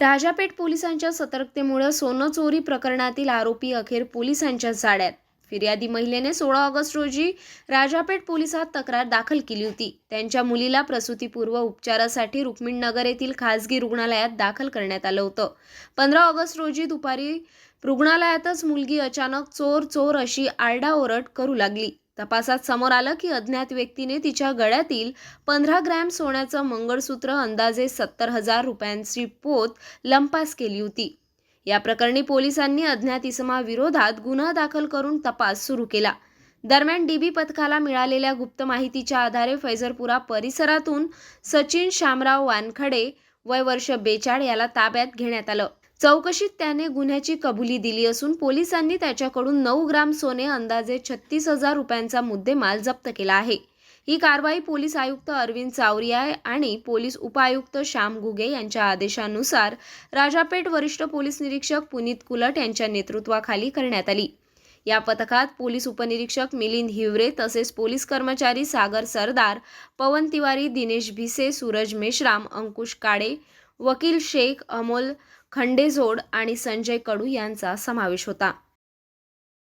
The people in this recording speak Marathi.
राजापेठ पोलिसांच्या सतर्कतेमुळे सोनं चोरी प्रकरणातील आरोपी अखेर पोलिसांच्या जाड्यात फिर्यादी महिलेने सोळा ऑगस्ट रोजी राजापेठ पोलिसात तक्रार दाखल केली होती. त्यांच्या मुलीला प्रसूतीपूर्व उपचारासाठी रुक्मिणनगर येथील खासगी रुग्णालयात दाखल करण्यात आलं होतं. पंधरा ऑगस्ट रोजी दुपारी रुग्णालयातच मुलगी अचानक चोर चोर अशी आरडाओरड करू लागली. तपासात समोर आलं की अज्ञात व्यक्तीने तिच्या गळ्यातील पंधरा ग्रॅम सोन्याचं मंगळसूत्र अंदाजे सत्तर हजार रुपयांची पोत लंपास केली होती. या प्रकरणी पोलिसांनी अज्ञात इसमाविरोधात गुन्हा दाखल करून तपास सुरू केला. दरम्यान डीबी पथकाला मिळालेल्या गुप्त माहितीच्या आधारे फैजरपुरा परिसरातून सचिन शामराव वानखडे वय वर्ष बेचाळ याला ताब्यात घेण्यात आलं. चौकशीत त्याने गुन्ह्याची कबुली दिली असून पोलिसांनी त्याच्याकडून नऊ ग्राम सोने अंदाजे छत्तीस हजार रुपयांचा मुद्देमाल जप्त केला आहे. ही कारवाई पोलीस आयुक्त अरविंद चावरिया आणि पोलीस उपायुक्त श्याम घुगे यांच्या आदेशानुसार राजापेठ वरिष्ठ पोलीस निरीक्षक पुनीत कुलट यांच्या नेतृत्वाखाली करण्यात आली. या पथकात पोलीस उपनिरीक्षक मिलिंद हिवरे तसेच पोलीस कर्मचारी सागर सरदार पवन तिवारी दिनेश भिसे सूरज मेश्राम अंकुश काळे वकील शेख अमोल खंडेजोड आणि संजय कडू यांचा समावेश होता.